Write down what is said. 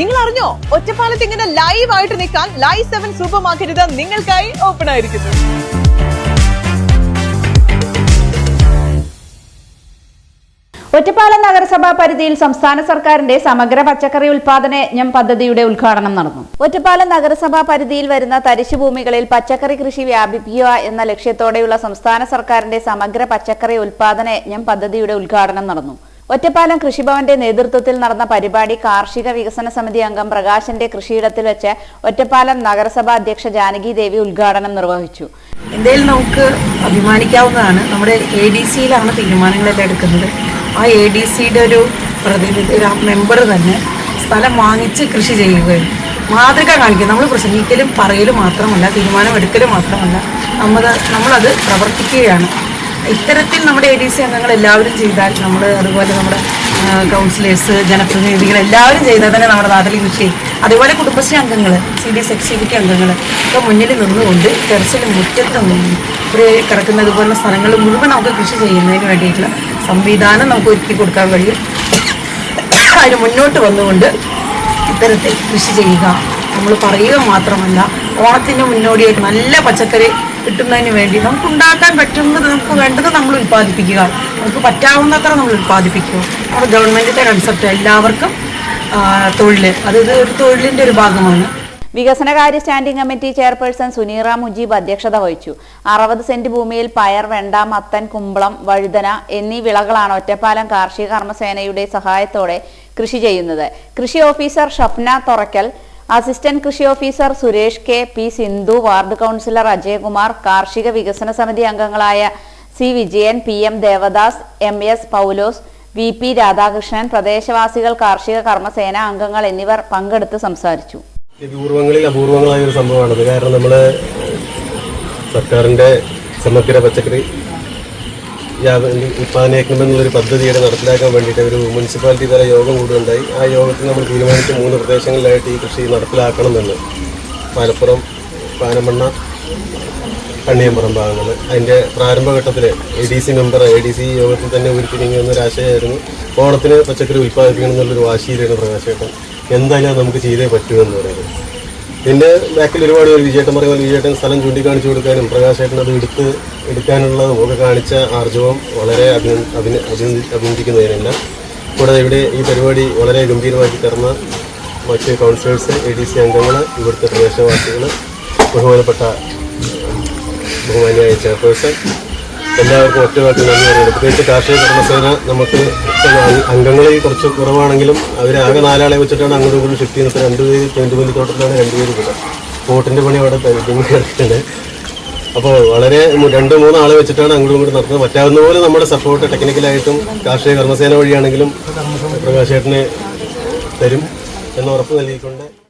നിങ്ങൾ അറിഞ്ഞോ ഒറ്റപ്പാലത്ത് ഇങ്ങനെ ലൈവ് ആയിട്ട് നിൽക്കാൻ ലൈവ് സെവൻ സൂപ്പർ മാർക്കറ്റ് നിങ്ങൾക്കായി ഓപ്പൺ ആയിരിക്കുന്നു. ഒറ്റപ്പാലം നഗരസഭാ പരിധിയിൽ സംസ്ഥാന സർക്കാരിന്റെ സമഗ്ര പച്ചക്കറി ഉൽപാദന യജ്ഞം പദ്ധതിയുടെ ഉദ്ഘാടനം നടന്നു. ഒറ്റപ്പാലം നഗരസഭാ പരിധിയിൽ വരുന്ന തരിശു ഭൂമികളിൽ പച്ചക്കറി കൃഷി വ്യാപിപ്പിക്കുക എന്ന ലക്ഷ്യത്തോടെയുള്ള സംസ്ഥാന സർക്കാരിന്റെ സമഗ്ര പച്ചക്കറി ഉൽപാദന യജ്ഞം പദ്ധതിയുടെ ഉദ്ഘാടനം നടന്നു. ഒറ്റപ്പാലം കൃഷിഭവന്റെ നേതൃത്വത്തിൽ നടന്ന പരിപാടി കാർഷിക വികസന സമിതി അംഗം പ്രകാശന്റെ കൃഷിയിടത്തിൽ വെച്ച് ഒറ്റപ്പാലം നഗരസഭാ അധ്യക്ഷ ജാനകി ദേവി ഉദ്ഘാടനം നിർവഹിച്ചു. ഇന്ത്യയിൽ നമുക്ക് അഭിമാനിക്കാവുന്നതാണ് നമ്മുടെ എ ഡി സിയിലാണ് തീരുമാനങ്ങളെല്ലാം എടുക്കുന്നത്. ആ എ ഡി സിയുടെ ഒരു പ്രതിനിധി ഒരു മെമ്പർ തന്നെ സ്ഥലം വാങ്ങിച്ച് കൃഷി ചെയ്യുകയും മാതൃക കാണിക്കുക. നമ്മൾ പ്രസംഗിക്കലും പറയലും മാത്രമല്ല തീരുമാനം എടുക്കലും മാത്രമല്ല നമ്മൾ നമ്മളത് പ്രവർത്തിക്കുകയാണ്. ഇത്തരത്തിൽ നമ്മുടെ എ ഡി സി അംഗങ്ങൾ എല്ലാവരും ചെയ്താൽ നമ്മൾ അതുപോലെ നമ്മുടെ കൗൺസിലേഴ്സ് ജനപ്രതിനിധികൾ എല്ലാവരും ചെയ്താൽ തന്നെ നമ്മുടെ നാട്ടിൽ കൃഷി അതുപോലെ കുടുംബശ്രീ അംഗങ്ങൾ സി ഡി എസ് എക്സിക്യൂട്ടീവ് അംഗങ്ങൾ ഒക്കെ മുന്നിൽ നിന്നുകൊണ്ട് ടെറസിലും മുറ്റത്തും ഒരു കിടക്കുന്നത് പോലുള്ള സ്ഥലങ്ങൾ മുഴുവൻ നമുക്ക് കൃഷി ചെയ്യുന്നതിന് വേണ്ടിയിട്ടുള്ള സംവിധാനം നമുക്ക് ഒരുക്കി കൊടുക്കാൻ കഴിയും. അതിന് മുന്നോട്ട് വന്നുകൊണ്ട് ഇത്തരത്തിൽ കൃഷി ചെയ്യുക. നമ്മൾ പറയുക മാത്രമല്ല ഓണത്തിന്റെ മുന്നോടിയായിട്ട് നല്ല പച്ചക്കറി കിട്ടുന്നതിന് വേണ്ടി നമുക്ക് ഉണ്ടാക്കാൻ പറ്റുന്നത് നമുക്ക് വേണ്ടത് നമ്മൾ ഉൽപ്പാദിപ്പിക്കുക. നമുക്ക് പറ്റാവുന്നത്ര നമ്മൾ ഉൽപ്പാദിപ്പിക്കുക. അപ്പോൾ ഗവൺമെന്റിന്റെ കൺസെപ്റ്റ് എല്ലാവർക്കും തൊഴിൽ. അത് ഒരു തൊഴിലിന്റെ ഒരു ഭാഗമാണ്. വികസനകാര്യ standing committee chairperson Suneera Mujeeb അധ്യക്ഷത വഹിച്ചു. അറുപത് സെന്റ് ഭൂമിയിൽ പയർ വെണ്ട മത്തൻ കുമ്പളം വഴുതന എന്നീ വിളകളാണ് ഒറ്റപ്പാലം കാർഷിക കർമ്മസേനയുടെ സഹായത്തോടെ കൃഷി ചെയ്യുന്നത്. കൃഷി ഓഫീസർ ഷഫ്ന തൊറക്കൽ അസിസ്റ്റന്റ് കൃഷി officer Suresh K P Sindhu ward councillor Ajayakumar കാർഷിക വികസന സമിതി അംഗങ്ങളായ C Vijayan P M Devadas M S Paulose V P Radhakrishnan പ്രദേശവാസികൾ കാർഷിക കർമ്മസേന അംഗങ്ങൾ എന്നിവർ പങ്കെടുത്ത് സംസാരിച്ചു. അപൂർവങ്ങളിൽ അപൂർവങ്ങളായ ഒരു സംഭവമാണത്. കാരണം നമ്മൾ സർക്കാരിന്റെ സമഗ്ര പച്ചക്കറി വ്യാപ- ഉത്പാദന യജ്ഞം എന്നുള്ളൊരു പദ്ധതിയുടെ നടപ്പിലാക്കാൻ വേണ്ടിയിട്ട് ഒരു മുനിസിപ്പാലിറ്റി തല യോഗം കൂടുകയുണ്ടായി. ആ യോഗത്തിൽ നമ്മൾ തീരുമാനിച്ച മൂന്ന് പ്രദേശങ്ങളിലായിട്ട് ഈ കൃഷി നടപ്പിലാക്കണമെന്ന്. മലപ്പുറം പാനമണ്ണ കണ്ണിയമ്പുറം ഭാഗങ്ങൾ. അതിന്റെ പ്രാരംഭഘട്ടത്തിൽ A D C member A D C യോഗത്തിൽ തന്നെ ഉരുത്തിരിങ്ങി എന്നൊരു ആശയമായിരുന്നു. ഓണത്തിന് പച്ചക്കറി ഉൽപ്പാദിപ്പിക്കണം എന്നുള്ളൊരു വാശിയിലാണ് പ്രകാശേട്ടൻ. എന്തായാലും നമുക്ക് ചെയ്തേ പറ്റൂ എന്ന് പറയുന്നത്. പിന്നെ ബാക്കിൽ ഒരുപാട് പേര് വിജയേട്ടൻ പറയുമ്പോൾ വിജയേട്ടൻ സ്ഥലം ചൂണ്ടിക്കാണിച്ചു കൊടുക്കാനും പ്രകാശേട്ടൻ അത് എടുത്ത് എടുക്കാനുള്ളതും ഒക്കെ കാണിച്ച ആർജവം വളരെ അഭിന അഭിന അഭിനന്ദി അഭിനന്ദിക്കുന്നതിനല്ല. കൂടാതെ ഇവിടെ ഈ പരിപാടി വളരെ ഗംഭീരമാക്കി തരുന്ന മറ്റ് കൗൺസിലേഴ്സ് എ ഡി സി അംഗങ്ങൾ ഇവിടുത്തെ പ്രദേശവാസികൾ ബഹുമാനപ്പെട്ട ബഹുമാനിയായ ചെയർപേഴ്സൺ എല്ലാവർക്കും ഒറ്റവാക്കി നന്ദി പറയുന്നത് പ്രത്യേകിച്ച് കാർഷിക കർമ്മസേന നമുക്ക് അംഗങ്ങളിൽ കുറച്ച് കുറവാണെങ്കിലും അവരാകെ നാലാളെ വെച്ചിട്ടാണ് അങ്ങോട്ടും ഇങ്ങോട്ടും ഷിഫ്റ്റ് ചെയ്യുന്നത്. രണ്ട് പേര് ചെണ്ടുമല്ലി തോട്ടത്തിലാണ് രണ്ടുപേര് കൂടെ. ബോട്ടിന്റെ പണി അവിടെ പെൻഡിങ് അപ്പോൾ വളരെ രണ്ട് മൂന്ന് ആളെ വെച്ചിട്ടാണ് അങ്ങോട്ടും ഇങ്ങോട്ടും നടത്തുന്നത് പറ്റാവുന്ന പോലെ നമ്മുടെ സപ്പോർട്ട് ടെക്നിക്കലായിട്ടും കാർഷിക കർമ്മസേന വഴിയാണെങ്കിലും പ്രകാശേട്ടന് തരും എന്ന് ഉറപ്പ് നൽകിക്കൊണ്ട്